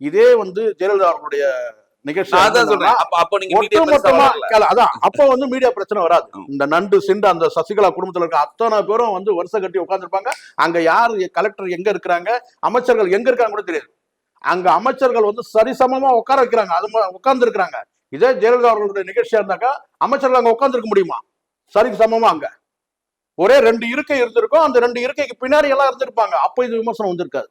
இதே வந்து ஜெயலலிதா அவர்களுடைய நிகழ்ச்சி அதான் அப்ப வந்து மீடியா பிரச்சனை வராது. இந்த நண்டு சிண்டு அந்த சசிகலா குடும்பத்துல இருக்க அத்தனை பேரும் வந்து வருஷ கட்டி உட்கார்ந்திருப்பாங்க. அங்க யார் கலெக்டர் எங்க இருக்கிறாங்க அமைச்சர்கள் எங்க இருக்காங்க கூட தெரியாது. அங்க அமைச்சர்கள் வந்து சரிசமமா உட்கார வைக்கிறாங்க. அது உட்கார்ந்து இருக்கிறாங்க இதே ஜெயலலிதா அவர்களுடைய நிகழ்ச்சியா இருந்தாக்கா அமைச்சர்கள் அங்க உட்கார்ந்திருக்க முடியுமா? சரிக்கு சமமா அங்க. ஒரே ரெண்டு இருக்கை இருந்திருக்கும். அந்த ரெண்டு இருக்கைக்கு பின்னாடி எல்லாம் இருந்திருப்பாங்க. அப்ப இது விமர்சனம் வந்திருக்காது.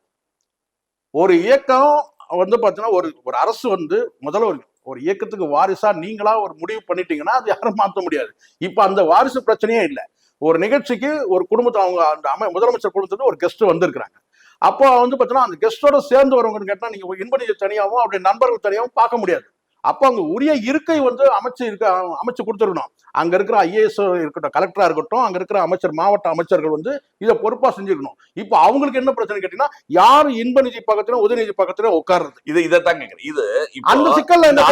ஒரு இயக்கம் வந்து பார்த்தீங்கன்னா ஒரு ஒரு அரசு வந்து முதல்ல ஒரு ஒரு இயக்கத்துக்கு வாரிசா நீங்களா ஒரு முடிவு பண்ணிட்டீங்கன்னா அது யாரும் மாற்ற முடியாது. இப்ப அந்த வாரிசு பிரச்சனையே இல்லை. ஒரு நிகழ்ச்சிக்கு ஒரு குடும்பத்தை அவங்க அந்த அமை முதலமைச்சர் குடும்பத்துல ஒரு கெஸ்ட் வந்திருக்கிறாங்க. அப்போ வந்து பார்த்தீங்கன்னா அந்த கெஸ்டோட சேர்ந்து வரவங்கன்னு கேட்டால் நீங்க இன்பநிதி தனியாகவும் அப்படி நண்பர்கள் தனியாகவும் பார்க்க முடியாது. அப்போ அங்க உரிய இருக்கை வந்து அமைச்சு இருக்க அமைச்சு கொடுத்துருக்கணும். அங்க இருக்கிற ஐஏஎஸ் இருக்கட்டும் கலெக்டரா இருக்கட்டும் அங்க இருக்கிற அமைச்சர் மாவட்ட அமைச்சர்கள் வந்து இதை பொறுப்பா செஞ்சிருக்கணும் இப்போ அவங்களுக்கு என்ன பிரச்சனை கேட்டீங்கன்னா யார் இன்பநிதி பக்கத்திலும் உதயநிதி பக்கத்திலும் உட்கார்றது? இது இதைத்தான் கேக்குறேன். இது அந்த சிக்கல்ல என்ன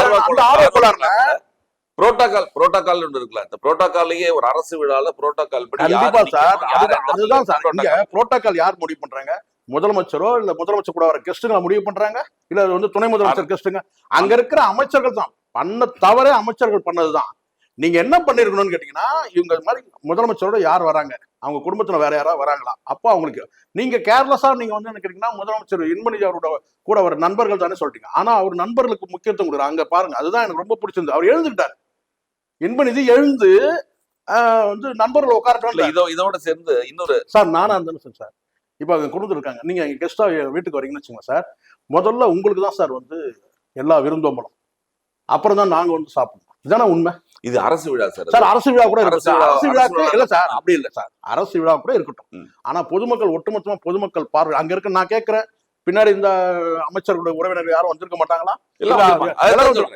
புரோட்டோகால் புரோட்டோகால் ஒன்று இருக்குல்ல இந்த புரோட்டோகால்லயே ஒரு அரசு விழால புரோட்டோகால் படி அதுதான் சார். புரோட்டோகால் யார் முடிவு பண்றாங்க? முதலமைச்சரோ இல்ல முதலமைச்சர் கூட வர கெஸ்ட்டுங்களை முடிவு பண்றாங்க? இல்ல அது வந்து துணை முதலமைச்சர் கெஸ்ட்டுங்க அங்க இருக்கிற அமைச்சர்கள் தான். பண்ண தவறே அமைச்சர்கள் பண்ணதுதான் நீங்க என்ன பண்ணிருக்கணும்னு கேட்டீங்கன்னா இவங்க மாதிரி முதலமைச்சரோட யார் வராங்க? அவங்க குடும்பத்துல வேற யாராவது வராங்களா? அப்போ அவங்களுக்கு நீங்க கேர்லெஸ்ஸா நீங்க வந்து என்ன கேட்டீங்கன்னா முதலமைச்சர் இன்பநிதி அவரோட கூட வர நண்பர்கள் தானே சொல்லிட்டீங்க. ஆனா அவர் நண்பர்களுக்கு முக்கியத்துவம் கொடுக்குறாங்க அங்க பாருங்க அதுதான் எனக்கு ரொம்ப பிடிச்சிருந்து அவர் எழுந்துக்கிட்டார். இன்பநிதி எழுந்து வந்து நண்பர்கள் இல்ல, உட்காரட்டும் இதோ இதோட சேர்ந்து இன்னொரு சார் நானா இருந்தேன் சார். இப்போ அவங்க குடும்பத்தில் இருக்காங்க நீங்க எங்க கெஸ்டா வீட்டுக்கு வரீங்கன்னு வச்சுங்க சார் முதல்ல உங்களுக்கு தான் சார் வந்து எல்லா விருந்தோம்பலம். அப்புறம் தான் நாங்க வந்து சாப்பிடுவோம் இதானே உண்மை? இது அரசு விழா சார் சார் அரசு விழா கூட அரசு விழாக்கு இல்ல சார் அப்படி இல்ல சார் அரசு விழா கூட இருக்கட்டும். ஆனா பொதுமக்கள் ஒட்டுமொத்தமா பொதுமக்கள் பார்வை அங்க இருக்கு நான் கேட்கிறேன். பின்னாடி இந்த அமைச்சர்களுடைய உறவினர் யாரும் வந்திருக்க மாட்டாங்களா.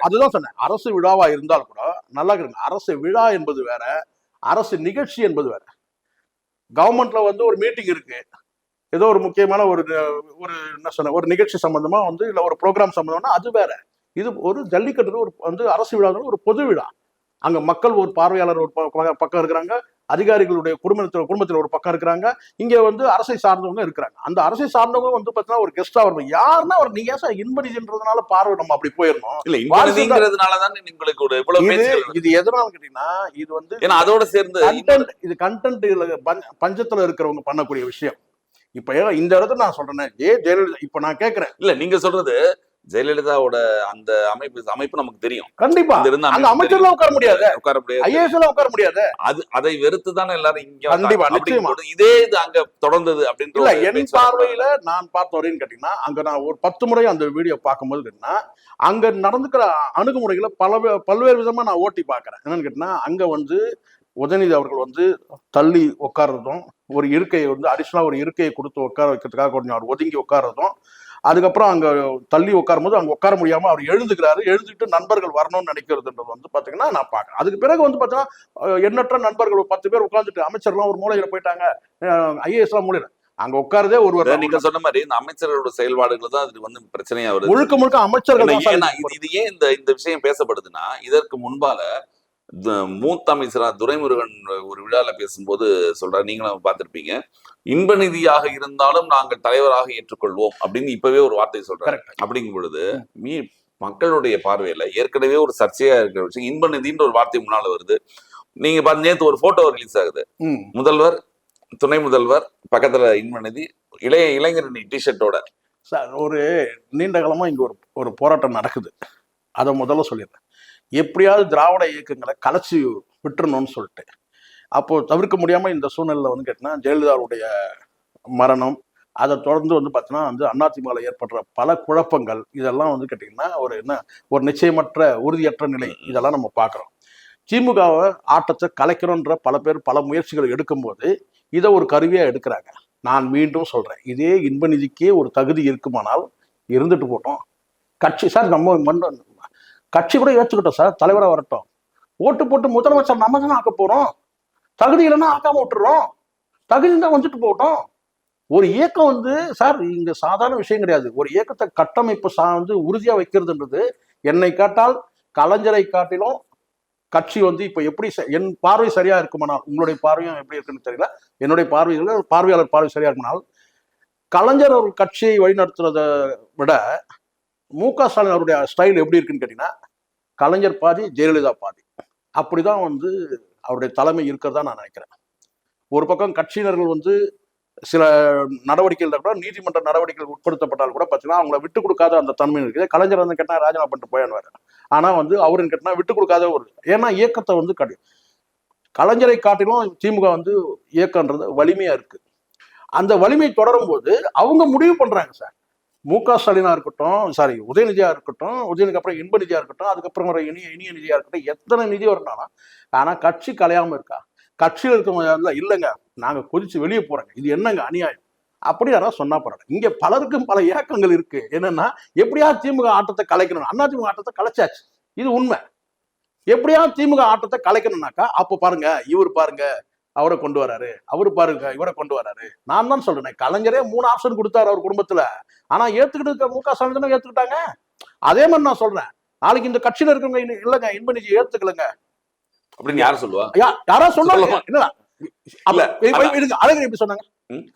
அதுதான் சொன்னேன். அரசு விழாவா இருந்தால் கூட நல்லா இருக்கு அரசு விழா என்பது வேற அரசு நிகழ்ச்சி என்பது வேற. கவர்மெண்ட்ல வந்து ஒரு மீட்டிங் இருக்கு. ஏதோ ஒரு முக்கியமான ஒரு ஒரு என்ன சொன்ன ஒரு நிகழ்ச்சி சம்பந்தமா வந்து இல்ல ஒரு ப்ரோக்ராம் சம்பந்தம்னா அது வேற. இது ஒரு ஜல்லிக்கட்டு ஒரு வந்து அரசு விழா ஒரு பொது விழா. அங்க மக்கள் ஒரு பார்வையாளர் ஒரு பக்கம் இருக்கிறாங்க அதிகாரிகளுடைய குடும்பத்தில் குடும்பத்தில் ஒரு பக்கம் இருக்கிறாங்க இங்க வந்து அரசை சார்ந்தவங்க இருக்கிறாங்க. அந்த அரசை சார்ந்தவங்க வந்து பார்த்தீங்கன்னா ஒரு கெஸ்டா வருவாங்க. யாருன்னா அவர் நீங்க ஏன் சார் இன்படின்றதுனால பார்வை நம்ம அப்படி போயிடணும்? இல்ல வாரிசு இன்பதிங்கிறதுனால தான் உங்களுக்கு ஒரு இவ்வளவு இது இது எதனால கேட்டீங்கன்னா இது வந்து ஏன்னா அதோட சேர்ந்து கண்டென்ட் இது கண்டென்ட் பஞ்சத்துல இருக்கிறவங்க பண்ணக்கூடிய விஷயம். இப்ப இந்த இடத்துல நான் சொல்றேன். ஏ ஜெயலலிதா இப்ப நான் கேக்குறேன். இல்ல நீங்க சொல்றது ஜெயலலிதாவோட அந்த அமைப்பு அமைப்பு நமக்கு தெரியும். கண்டிப்பா. அமைப்பு அமைச்சர்ல உட்கார முடியாது. உட்கார முடியாது. ஐஏஎஸ் உட்கார முடியாது. அது அதை வெறுத்து தானே எல்லாரும் இங்க. கண்டிப்பா, அப்படிங்கும்போது இதே இது அங்க தொடர்ந்தது அப்படின்ற என் பார்வையில நான் பார்த்த வரையும் கேட்டீங்கன்னா அங்க நான் ஒரு பத்து முறை அந்த வீடியோ பார்க்கும்போது கேட்டீங்கன்னா அங்க நடந்துக்கிற அணுகுமுறைகளை பல பல்வேறு விதமா நான் ஓட்டி பார்க்கறேன். என்னன்னு கேட்டீங்கன்னா அங்க வந்து உதயநிதி அவர்கள் வந்து தள்ளி உட்கார்றதும் ஒரு இருக்கையை வந்து அடிஷனலா ஒரு இருக்கையை கொடுத்து உட்கார வைக்கிறதுக்காக கொஞ்சம் அவர் ஒதுங்கி உட்கார்றதும் அதுக்கப்புறம் அங்க தள்ளி உட்காரும்போது அங்க உட்கார முடியாம அவர் எழுதுகிறாரு. எழுதிட்டு நண்பர்கள் வரணும்னு நினைக்கிறதுன்றது வந்து பாத்தீங்கன்னா நான் பார்க்கறேன் அதுக்கு பிறகு வந்து பாத்தீங்கன்னா அஹ், எண்ணற்ற நண்பர்கள் பத்து பேர் உட்கார்ந்துட்டு அமைச்சர்லாம் ஒரு மூலையில போயிட்டாங்க. ஐஏஎஸ் எல்லாம் மூலையில. அங்க உட்காரதே ஒருவர். நீங்க சொன்ன மாதிரி இந்த அமைச்சர்களோட செயல்பாடுகள் தான் அது வந்து பிரச்சனையா வருது. முழுக்க முழுக்க அமைச்சர்கள் இது இது ஏன் இந்த இந்த விஷயம் பேசப்படுதுன்னா இதற்கு முன்பால மூத்த அமைச்சரா துரைமுருகன் ஒரு விழால பேசும்போது சொல்றாரு நீங்களும் பார்த்திருப்பீங்க. இன்ப நிதியாக இருந்தாலும் நாங்கள் தலைவராக ஏற்றுக்கொள்வோம் அப்படின்னு இப்பவே ஒரு வார்த்தை சொல்றாரு. அப்படிங்கும் பொழுது மீ. மக்களுடைய பார்வையில ஏற்கனவே ஒரு சர்ச்சையா இருக்கிற விஷயம் இன்ப நிதின்ற ஒரு வார்த்தை முன்னால வருது. நீங்க பாத்து நேத்து ஒரு போட்டோ ரிலீஸ் ஆகுது. முதல்வர் துணை முதல்வர் பக்கத்துல இன்ப நிதி இளைய இளைஞரணி டிஷர்ட்டோட சார் ஒரு நீண்ட காலமா இங்க ஒரு ஒரு போராட்டம் நடக்குது. அதை முதல்ல சொல்லிடுறேன். எப்படியாவது திராவிட இயக்கங்களை கலைச்சி விட்டுறணும்னு சொல்லிட்டு. அப்போ தவிர்க்க முடியாம இந்த சூழ்நிலையில வந்து கேட்டீங்கன்னா ஜெயலலிதாவுடைய மரணம் அதை தொடர்ந்து வந்து பார்த்தீங்கன்னா வந்து அதிமுகவில் ஏற்படுற பல குழப்பங்கள் இதெல்லாம் வந்து கேட்டிங்கன்னா ஒரு என்ன ஒரு நிச்சயமற்ற உறுதியற்ற நிலை இதெல்லாம் நம்ம பார்க்குறோம் திமுகவை ஆட்டத்தை கலைக்கணுன்ற பல பேர் பல முயற்சிகள் எடுக்கும்போது இதை ஒரு கருவியாக எடுக்கிறாங்க. நான் மீண்டும் சொல்றேன் இதே இன்ப நிதிக்கே ஒரு தகுதி இருக்குமானால் இருந்துட்டு போட்டோம். கட்சி சார் நம்ம மன்ன- கட்சி கூட ஏற்றுக்கிட்டோம் சார் தலைவராக வரட்டும். ஓட்டு போட்டு முதலமைச்சர் நம்ம தானே ஆக்க போகிறோம் தகுதி இல்லைன்னா ஆக்காம விட்டுறோம். தகுதி தான் வந்துட்டு போகட்டும். ஒரு இயக்கம் வந்து சார் இங்க சாதாரண விஷயம் கிடையாது. ஒரு இயக்கத்தை கட்டமைப்பு சா வந்து உறுதியா வைக்கிறதுன்றது என்னை காட்டால் கலைஞரை காட்டிலும் கட்சி வந்து இப்ப எப்படி ச- என் பார்வை சரியா இருக்குமானால் உங்களுடைய பார்வையும் எப்படி இருக்குன்னு தெரியல. என்னுடைய பார்வையில் பார்வையாளர் பார்வை சரியா இருக்குமானால் கலைஞர் ஒரு கட்சியை வழிநடத்துறதை விட மு க. ஸ்டாலின் அவருடைய ஸ்டைல் எப்படி இருக்குன்னு கேட்டிங்கன்னா கலைஞர் பாதி ஜெயலலிதா பாதி. அப்படிதான் வந்து அவருடைய தலைமை இருக்கிறதா நான் நினைக்கிறேன். ஒரு பக்கம் கட்சியினர்கள் வந்து சில நடவடிக்கைகள் கூட நீதிமன்ற நடவடிக்கைகள் உட்படுத்தப்பட்டால் கூட பார்த்தீங்கன்னா அவங்கள விட்டு கொடுக்காத அந்த தன்மை இருக்குது. கலைஞர் வந்து கேட்டால் ராஜினாமா பண்ணிட்டு போயான்னு ஆனால் வந்து அவருன்னு கேட்டால் விட்டு கொடுக்காத ஒரு ஏன்னா இயக்கத்தை வந்து கடி கலைஞரை காட்டிலும் திமுக வந்து இயக்கன்றது வலிமையாக இருக்குது அந்த வலிமை தொடரும் போது அவங்க முடிவு பண்ணுறாங்க சார். மு க. ஸ்டாலினா இருக்கட்டும் சாரி உதயநிதியா இருக்கட்டும் உதயநிதிக்கு அப்புறம் இன்ப நிதியா இருக்கட்டும் அதுக்கப்புறம் வர இனிய இனிய நிதியா இருக்கட்டும் எத்தனை நிதி வரணும்னா ஆனா கட்சி கலையாம இருக்கா? கட்சியில் இருக்கவங்க இல்லைங்க நாங்க கொதிச்சு வெளியே போறோங்க. இது என்னங்க அநியாயம்? அப்படி யாராவது சொன்னா பரவாயில்ல. இங்க பலருக்கும் பல இயக்கங்கள் இருக்கு. என்னன்னா எப்படியா திமுக ஆட்டத்தை கலைக்கணும். அண்ணா திமுக ஆட்டத்தை கலைச்சாச்சு. இது உண்மை. எப்படியா திமுக ஆட்டத்தை கலைக்கணும்னாக்கா அப்போ பாருங்க இவர் பாருங்க அவரை கொண்டு வராரு. அவரு பாருங்க இவரை கொண்டு வராரு. நான் தான் சொல்றேன் கலைஞரே மூணு ஆப்ஷன் கொடுத்தாரு அவர் குடும்பத்துல. ஆனா ஏத்துக்கிட்டு இருக்க மு க ஸ்டாலின் ஏத்துக்கிட்டாங்க? அதே மாதிரி நான் சொல்றேன். நாளைக்கு இந்த கட்சியில இருக்கவங்க இல்லைங்க இன்ப நிதி ஏத்துக்கலங்க. அப்படின்னு யார் சொல்லுவா? யாரா இப்ப இருங்க, அழகிரி எப்படி சொன்னாங்க?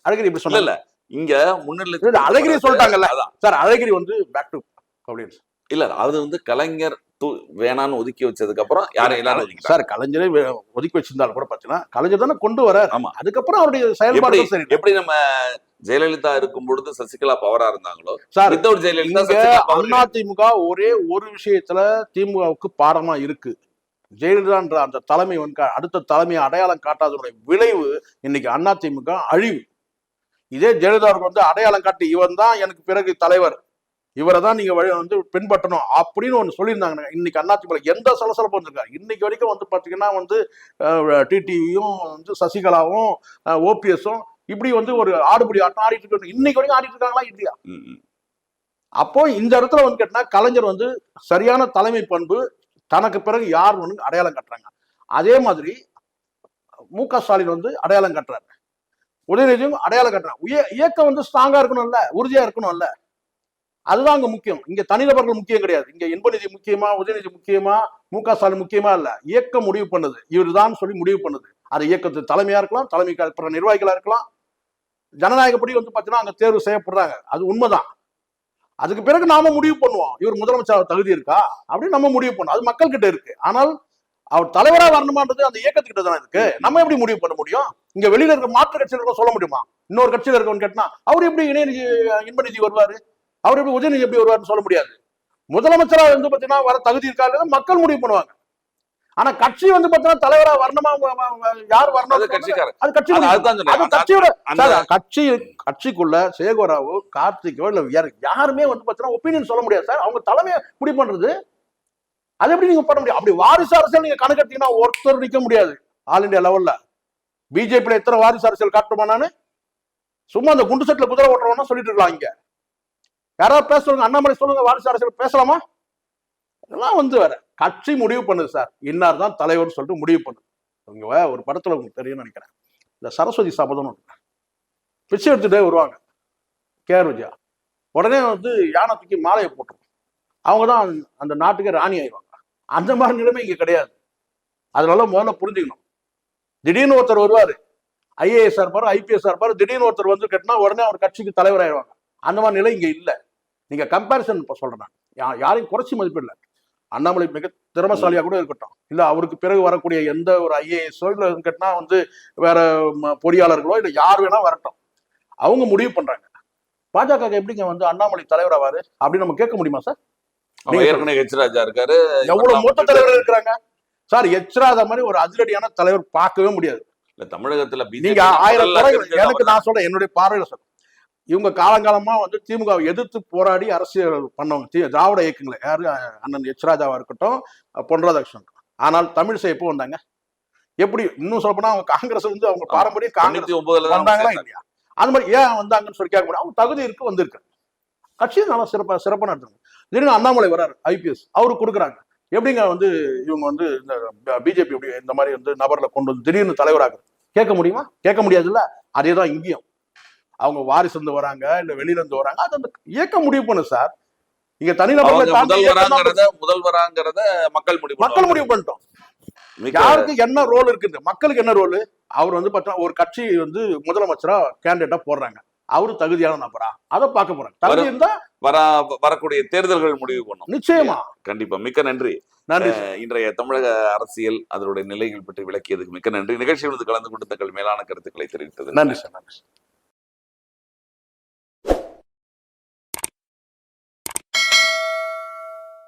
அழகிரி எப்படி இல்ல இங்க முன்னிலை அழகிரி சொல்லிட்டாங்கல்ல. சார் அழகிரி வந்து பேக் டு அப்படின்னு இல்ல அது வந்து கலைஞர் தூ வேணான்னு ஒதுக்கி வச்சதுக்கு அப்புறம் யாரும் எல்லாரும். சார் கலைஞரே ஒதுக்கி வச்சிருந்தாலும் கூட பாத்தீங்கன்னா கலைஞர் தானே கொண்டு வர ஆமா. அதுக்கப்புறம் அவருடைய செயல்பாடு சரி எப்படி நம்ம ஜெயலலிதா இருக்கும் பொழுது சசிகலா பவரா இருந்தாங்களோ சார் வித்தவுட் ஜெயலலிதா அதிமுக ஒரே ஒரு விஷயத்துல திமுகவுக்கு பாடமா இருக்கு. ஜெயலலிதான்ற அந்த தலைமை வந்து அடுத்த தலைமையை அடையாளம் காட்டாதனுடைய விளைவு இன்னைக்கு அதிமுக அழிவு. இதே ஜெயலலிதா அவர்கள் வந்து அடையாளம் காட்டி இவன் தான் எனக்கு பிறகு தலைவர். இவரை தான் நீங்க வழி வந்து பின்பற்றணும் அப்படின்னு ஒன்று சொல்லியிருந்தாங்க. இன்னைக்கு அதிமுக எந்த சலசலப்பு வந்திருக்காரு இன்னைக்கு வரைக்கும் வந்து பாத்தீங்கன்னா வந்து டிடிவியும் வந்து சசிகலாவும் ஓபிஎஸும் இப்படி வந்து ஒரு ஆடுபடி ஆட்டம் ஆடிட்டு இருக்காங்க. இன்னைக்கு வரைக்கும் ஆடிட்டு இருக்காங்களா இல்லையா. அப்போ இந்த இடத்துல வந்து கேட்டினா கலைஞர் வந்து சரியான தலைமை பண்பு தனக்கு பிறகு யார் வந்து அடையாளம் கட்டுறாங்க? அதே மாதிரி மு க ஸ்டாலின் வந்து அடையாளம் கட்டுறாரு. உதயநிதியும் அடையாளம் கட்டுறாங்க இயக்கம் வந்து ஸ்ட்ராங்கா இருக்கணும்ல உறுதியா இருக்கணும்ல. அதுதான் அங்க முக்கியம். இங்க தனிநபர்கள் முக்கியம் கிடையாது. இங்க இன்பநிதி முக்கியமா உதயநிதி முக்கியமா மு க ஸ்டாலின் முக்கியமா இல்ல. இயக்கம் முடிவு பண்ணுது. இவர்தான் சொல்லி முடிவு பண்ணுது. அது இயக்கத்து தலைமையா இருக்கலாம் தலைமை பிற நிர்வாகிகளா இருக்கலாம். ஜனநாயகப்படி வந்து பாத்தீங்கன்னா அங்க தேர்வு செய்யப்படுறாங்க. அது உண்மைதான். அதுக்கு பிறகு நாம முடிவு பண்ணுவோம். இவர் முதலமைச்சர் தகுதி இருக்கா? அப்படின்னு நம்ம முடிவு பண்ணுவோம். அது மக்கள் கிட்ட இருக்கு. ஆனால் அவர் தலைவரா வரணுமான்றது அந்த இயக்கத்துக்கிட்ட தானே இருக்கு. நம்ம எப்படி முடிவு பண்ண முடியும்? இங்க வெளியில இருக்க மாற்று கட்சியில சொல்ல முடியுமா? இன்னொரு கட்சியில இருக்கவன் கேட்டா அவர் எப்படி இணையநிதி இன்பநிதி வருவாரு? அவர் எப்படி உதயநிதி எப்படி வருவாருன்னு சொல்ல முடியாது. முதலமைச்சரா வந்து பாத்தீங்கன்னா வர தகுதி இருக்கா மக்கள் முடிவு பண்ணுவாங்க. ஆனா கட்சி வந்து பாத்தீங்கன்னா தலைவரா வரணுமா யார் வரணும் அது கட்சி அது- கட்சியோட கட்சி கட்சிக்குள்ள சேகோராவோ கார்த்திகோ இல்ல யாரு யாருமே வந்து பாத்தீங்கன்னா ஒப்பீனியன் சொல்ல முடியாது சார். அவங்க தலைமையை முடிவு பண்றது. அது எப்படி நீங்க பண்ண முடியும்? அப்படி வாரிசு அரசியல் நீங்க கணக்கெடுத்தீங்கன்னா ஒருத்தர் நிக்க முடியாது. ஆல் இந்தியா லெவல்ல பிஜேபியில எத்தனை வாரிசு அரசியல் காட்டுமா நானு? சும்மா அந்த குண்டு செட்ல குதிரை ஓட்டுறவனா சொல்லிட்டு இருக்கலாம் இங்க. யாராவது பேச சொல்லுங்க அண்ணாமலை சொல்லுங்க வாரிசு அரசியல் பேசலாமா? இதெல்லாம் வந்து வேற. கட்சி முடிவு பண்ணுது சார். இன்னார் தான் தலைவர்னு சொல்லிட்டு முடிவு பண்ணுது. இங்க வே- ஒரு படத்துல உங்களுக்கு தெரியும்னு நினைக்கிறேன். இந்த சரஸ்வதி சபதம்னு பிச்சை எடுத்துட்டே வருவாங்க. கேஆர் விஜயா. உடனே வந்து யானை தூக்கி மாலையை போட்டுரும் அவங்க தான் அந்த நாட்டுக்கே ராணி ஆயிடுவாங்க. அந்த மாதிரி நிலைமை இங்கே கிடையாது. அதனால முதல்ல புரிஞ்சுக்கணும். திடீர்னு ஒருத்தர் வருவார். ஐஏஎஸ் இருப்பாரு ஐபிஎஸ் இருப்பாரு திடீர்னு ஒருத்தர் வந்து கட்டினா உடனே அவர் கட்சிக்கு தலைவர் ஆயிடுவாங்க. அந்த மாதிரி நிலை இங்கே இல்லை. நீங்க கம்பேரிசன் இப்ப சொல்றேன். யா- யாரையும் குறைச்சி மதிப்பிடல அண்ணாமலை மிக திறமசாலியா கூட இருக்கட்டும். இல்ல அவருக்கு பிறகு வரக்கூடிய எந்த ஒரு ஐஏஎஸ்ஓ இல்ல கட்டினா வந்து வேற பொறியாளர்களோ இல்ல யார் வேணா வரட்டும். அவங்க முடிவு பண்றாங்க. பாஜக எப்படிங்க வந்து அண்ணாமலை தலைவராவாரு அப்படின்னு நம்ம கேட்க முடியுமா சார் ஏற்கனவே ஹெச் ராஜா இருக்காரு. எவ்வளவு மூத்த தலைவர்கள் இருக்கிறாங்க? சார் எச்ராத மாதிரி ஒரு அதிரடியான தலைவர் பார்க்கவே முடியாது. இல்ல தமிழகத்துல நீங்க ஆயிரம் எனக்கு நான் சொல்றேன் என்னுடைய பார்வையில சொல்றேன். இவங்க காலங்காலமா வந்து திமுக வை எதிர்த்து போராடி அரசியல் பண்ணவங்க. திராவிட இயக்கங்களை யாரு அண்ணன் எச் ராஜாவா இருக்கட்டும் பொன் ராதாகிருஷ்ணன் ஆனால் தமிழிசை எப்போ வந்தாங்க? எப்படி இன்னும் சொல்லப்போனா அவங்க காங்கிரஸ் வந்து அவங்க பாரம்பரிய காங்கிரஸ் ஒன்பதுல வந்தாங்களா. இல்லையா? அது மாதிரி ஏன் வந்தாங்கன்னு சொல்லி கேட்க அவங்க தகுதி இருக்கு வந்திருக்கு. கட்சியை நல்லா சிறப்பா சிறப்பா நடத்துங்க திடீர்னு அண்ணாமலை வராரு ஐபிஎஸ் அவருக்கு கொடுக்குறாங்க. எப்படிங்க வந்து இவங்க வந்து இந்த பிஜேபி எப்படி இந்த மாதிரி வந்து நபர்ல கொண்டு வந்து திடீர்னு தலைவராக கேட்க முடியுமா? கேட்க முடியாதுல்ல? அதே தான் இங்கேயும். அவங்க வாரிசு இருந்து வராங்க இல்ல வெளியில இருந்து வராங்க. அது அந்த இயக்கம் முடிவு பண்ணு சார். இங்க தனிநபர்களை முதல்வராங்கிறத முதல்வராங்கிறத மக்கள் முடிவு மக்கள். முடிவு பண்ணிட்டோம். யாருக்கு என்ன ரோல் இருக்குது மக்களுக்கு என்ன ரோல் அவர் வந்து பார்த்தா ஒரு கட்சி வந்து முதலமைச்சரா கேண்டிடேட்டா போடுறாங்க. அவரு தகுதியான நபரா? அதை பார்க்க போறாங்க தகுதி. இருந்தா வரா வரக்கூடிய தேர்தல்கள் முடிவு பண்ணும் நிச்சயமா. கண்டிப்பா. மிக்க நன்றி. நன்றி இன்றைய தமிழக அரசியல் அதனுடைய நிலைகள் பற்றி விளக்கியதுக்கு மிக்க நன்றி. நிகழ்ச்சியில் வந்து கலந்து கொண்டு தங்கள் மேலான கருத்துக்களை தெரிவித்தது நன்றி சார். நன்றி.